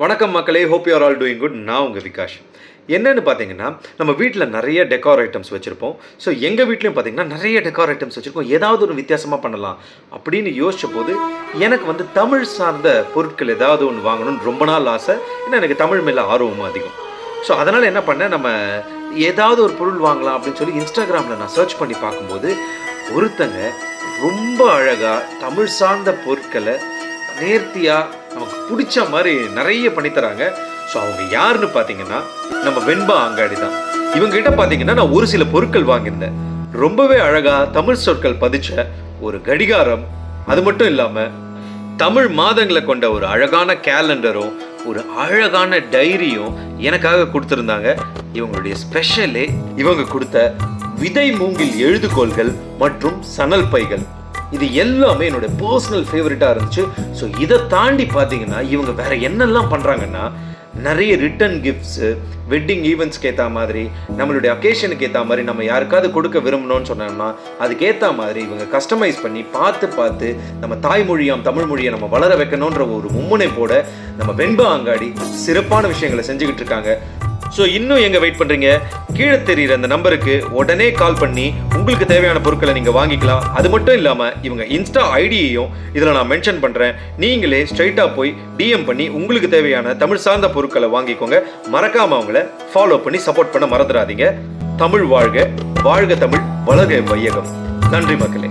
வணக்கம் மக்களே hope you all doing good நான் உங்கள் விகாஷ். என்னன்னு பார்த்தீங்கன்னா நம்ம வீட்டில் நிறைய டெக்கார் ஐட்டம்ஸ் வச்சுருப்போம். ஸோ எங்கள் வீட்லேயும் பார்த்தீங்கன்னா நிறைய டெக்கார் ஐட்டம்ஸ் வச்சுருக்கோம். ஏதாவது ஒரு வித்தியாசமாக பண்ணலாம் அப்படின்னு யோசித்த போது எனக்கு வந்து தமிழ் சார்ந்த பொருட்கள் ஏதாவது ஒன்று வாங்கணும்னு ரொம்ப நாள் ஆசை. ஏன்னா எனக்கு தமிழ் மேலே ஆர்வமும் அதிகம். ஸோ அதனால் என்ன பண்ணேன் நம்ம ஏதாவது ஒரு பொருள் வாங்கலாம் அப்படின்னு சொல்லி இன்ஸ்டாகிராமில் நான் சர்ச் பண்ணி பார்க்கும்போது ஒருத்தங்க ரொம்ப அழகாக தமிழ் சார்ந்த பொருட்களை நேர்த்தியாக நமக்கு பிடிச்ச மாதிரி நிறைய பண்ணித்தராங்க. ஸோ அவங்க யாருன்னு பார்த்தீங்கன்னா நம்ம வெண்பா அங்காடி தான். இவங்ககிட்ட பார்த்தீங்கன்னா நான் ஒரு சில பொருட்கள் வாங்கியிருந்தேன். ரொம்பவே அழகா தமிழ் சொற்கள் பதிச்ச ஒரு கடிகாரம். அது மட்டும் இல்லாமல் தமிழ் மாதங்களை கொண்ட ஒரு அழகான கேலண்டரும் ஒரு அழகான டைரியும் எனக்காக கொடுத்துருந்தாங்க. இவங்களுடைய ஸ்பெஷலே இவங்க கொடுத்த விதை மூங்கில் எழுதுகோள்கள் மற்றும் சணல் பைகள். இது எல்லாமே என்னோட பர்சனல் ஃபேவரட்டாக இருந்துச்சு. ஸோ இதை தாண்டி பார்த்தீங்கன்னா இவங்க வேற என்னெல்லாம் பண்ணுறாங்கன்னா நிறைய ரிட்டன் கிஃப்ட்ஸு வெட்டிங் ஈவெண்ட்ஸ்க்கு ஏற்ற மாதிரி நம்மளுடைய அக்கேஷனுக்கு ஏற்ற மாதிரி நம்ம யாருக்காவது கொடுக்க விரும்பணும்னு சொன்னோம்னா அதுக்கேற்ற மாதிரி இவங்க கஸ்டமைஸ் பண்ணி பார்த்து பார்த்து நம்ம தாய்மொழியாம் தமிழ் மொழியை நம்ம வளர வைக்கணுன்ற ஒரு மும்முனைப்போட நம்ம வெண்பா அங்காடி சிறப்பான விஷயங்களை செஞ்சுக்கிட்டு இருக்காங்க. ஸோ இன்னும் எங்கே வெயிட் பண்ணுறீங்க கீழே தெரியுற அந்த நம்பருக்கு உடனே கால் பண்ணி உங்களுக்கு தேவையான பொருட்களை நீங்கள் வாங்கிக்கலாம். அது மட்டும் இல்லாமல் இவங்க இன்ஸ்டா ஐடியையும் இதில் நான் மென்ஷன் பண்ணுறேன் நீங்களே ஸ்ட்ரைட்டாக போய் டிஎம் பண்ணி உங்களுக்கு தேவையான தமிழ் சார்ந்த பொருட்களை வாங்கிக்கோங்க. மறக்காமல் அவங்கள ஃபாலோ பண்ணி சப்போர்ட் பண்ண மறந்துடாதீங்க. தமிழ் வாழ்க வாழ்க தமிழ் வளர்க வையகம். நன்றி மக்களே.